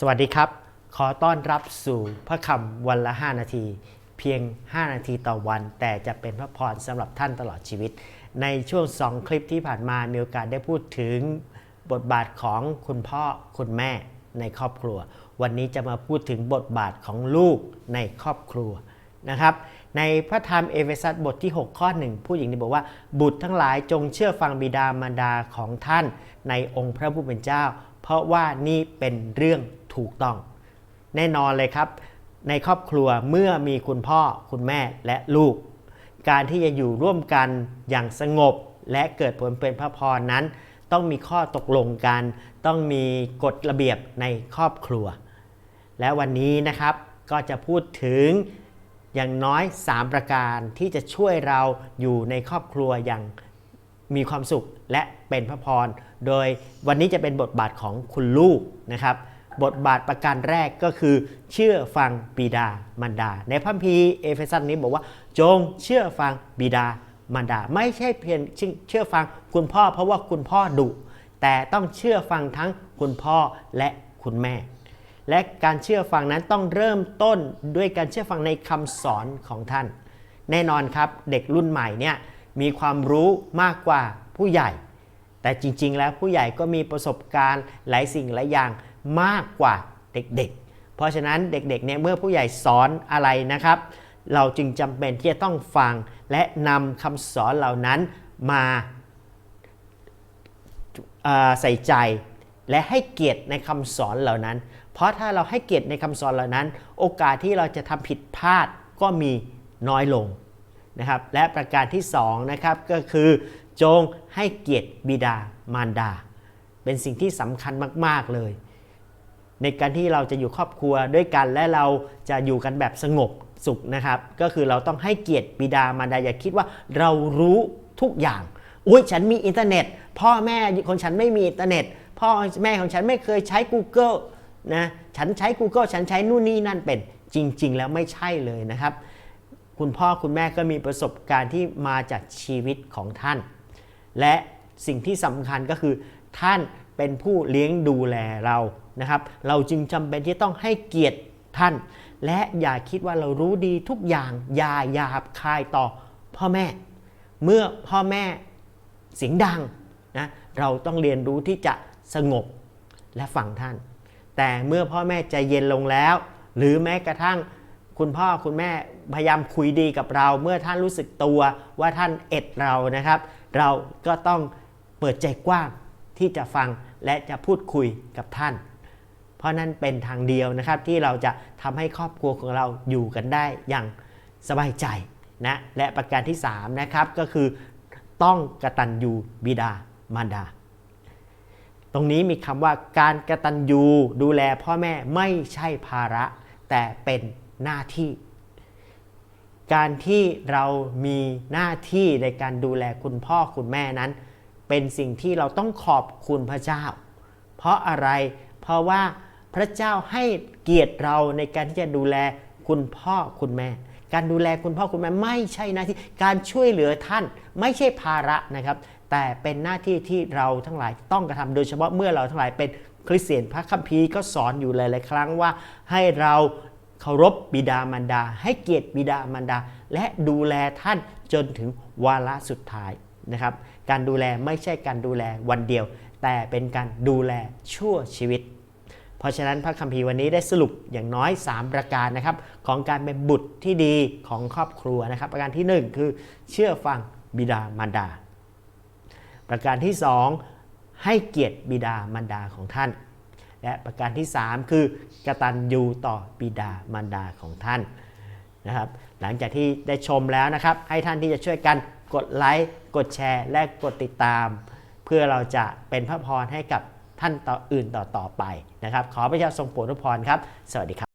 สวัสดีครับ ขอต้อนรับสู่พระคำวันละ 5 นาที เพียง 5 นาทีต่อวัน แต่จะเป็นพระพรสำหรับท่านตลอดชีวิต ในช่วง 2 คลิปที่ผ่านมามีโอกาสได้พูดถึงบทบาทของคุณพ่อคุณแม่ในครอบครัว วันนี้จะมาพูดถึงบทบาทของลูกในครอบครัวนะครับ ในพระธรรมเอเฟซัสบทที่ 6 ข้อหนึ่งผู้หญิงได้บอกว่า บุตรทั้งหลายจงเชื่อฟังบิดามารดาของท่านในองค์พระผู้เป็นเจ้า เพราะว่านี่เป็นเรื่อง ถูกต้อง แน่นอนเลยครับ ในครอบครัวเมื่อมีคุณพ่อคุณแม่และลูก การที่จะอยู่ร่วมกันอย่างสงบและเกิดผลเป็นพระพรนั้น ต้องมีข้อตกลงกัน ต้องมีกฎระเบียบในครอบครัว และวันนี้นะครับก็จะพูดถึงอย่างน้อย 3 ประการที่จะช่วยเราอยู่ในครอบครัวอย่างมีความสุขและเป็นพระพร โดยวันนี้จะเป็นบทบาทของคุณลูกนะครับ บทบาทประการแรกก็คือ เชื่อฟังบิดามารดา ในพระคัมภีเอเฟซัสนี้บอกว่า จงเชื่อฟังบิดามารดา ไม่ใช่เพียงเชื่อฟังคุณพ่อ เพราะว่าคุณพ่อดุแต่ต้องเชื่อฟังทั้งคุณพ่อและคุณแม่ และการเชื่อฟังนั้นต้องเริ่มต้นด้วยการเชื่อฟังในคำสอนของท่าน แน่นอนครับเด็กรุ่นใหม่เนี่ยมีความรู้มากกว่าผู้ใหญ่ แต่จริงๆ แล้วผู้ใหญ่ก็มีประสบการณ์หลายสิ่งหลายอย่าง มากกว่าเด็กๆ เพราะฉะนั้นเด็กๆเนี่ยเมื่อผู้ใหญ่สอนอะไรนะครับ เราจึงจำเป็นที่จะต้องฟังและนำคำสอนเหล่านั้นมาใส่ใจและให้เกียรติในคำสอนเหล่านั้น เพราะถ้าเราให้เกียรติในคำสอนเหล่านั้น โอกาสที่เราจะทำผิดพลาดก็มีน้อยลงนะครับ และประการที่2นะครับก็คือจงให้เกียรติบิดามารดา เป็นสิ่งที่สำคัญมาก ๆ เลย ในการที่เราจะอยู่ครอบครัวด้วยกันและเราจะอยู่กันแบบสงบสุขนะครับ ก็คือเราต้องให้เกียรติบิดามารดาอย่าคิดว่าเรารู้ทุกอย่างอุ้ยฉันมีอินเทอร์เน็ต พ่อแม่ของฉันไม่มีอินเทอร์เน็ต พ่อแม่ของฉันไม่เคยใช้ Google นะฉันใช้ Google ฉันใช้นู่นนี่นั่นเป็นจริง ๆ แล้วไม่ใช่เลยนะครับ คุณพ่อคุณแม่ก็มีประสบการณ์ที่มาจากชีวิตของท่าน และสิ่งที่สำคัญก็คือท่านเป็นผู้เลี้ยงดูแลเรา นะครับ เราจึงจำเป็นที่ต้องให้เกียรติท่าน และอย่าคิดว่าเรารู้ดีทุกอย่าง อย่าหยาบคายต่อพ่อแม่ เมื่อพ่อแม่เสียงดังนะเราต้องเรียนรู้ที่จะสงบและฟังท่าน แต่เมื่อพ่อแม่ใจเย็นลงแล้ว หรือแม้กระทั่งคุณพ่อคุณแม่พยายามคุยดีกับเรา เมื่อท่านรู้สึกตัวว่าท่านเอ็ดเรานะครับ เราก็ต้องเปิดใจกว้างที่จะฟังและจะพูดคุยกับท่าน เพราะนั่นเป็นทางเดียวนะครับที่เราจะทำให้ครอบครัวของเราอยู่กันได้อย่างสบายใจนะและประการที่3นะครับก็คือต้องกตัญญูบิดามารดา ตรงนี้มีคำว่าการกระตัญญูดูแลพ่อแม่ไม่ใช่ภาระ แต่เป็นหน้าที่ การที่เรามีหน้าที่ในการดูแลคุณพ่อคุณแม่นั้น เป็นสิ่งที่เราต้องขอบคุณพระเจ้า เพราะอะไรเพราะว่า พระเจ้าให้เกียรติเราในการที่จะดูแลคุณพ่อคุณแม่ การดูแลคุณพ่อคุณแม่ไม่ใช่หน้าที่การช่วยเหลือท่านไม่ใช่ภาระนะครับ แต่เป็นหน้าที่ที่เราทั้งหลายต้องกระทำโดยเฉพาะเมื่อเราทั้งหลายเป็นคริสเตียนพระคัมภีร์ก็สอนอยู่หลาย ๆ ครั้งว่าให้เราเคารพบิดามารดา ให้เกียรติบิดามารดา และดูแลท่านจนถึงวาระสุดท้ายนะครับ การดูแลไม่ใช่การดูแลวันเดียว แต่เป็นการดูแลชั่วชีวิต เพราะฉะนั้นพระคัมภีร์วันนี้ได้สรุปอย่างน้อย 3 ประการนะครับของการเป็นบุตรที่ดีของครอบครัวนะครับ ประการที่ 1 คือเชื่อฟังบิดามารดา ประการที่ 2 ให้เกียรติบิดามารดาของท่าน และประการที่ 3 คือกตัญญูต่อบิดามารดาของท่านนะครับหลังจากที่ได้ชมแล้วนะครับ ให้ท่านที่จะช่วยกันกดไลค์กดแชร์ และกดติดตาม เพื่อเราจะเป็นพระพรให้กับ ท่านต่ออื่นต่อต่อไปนะครับ ขอพระเจ้าทรงโปรดพรครับ สวัสดีครับ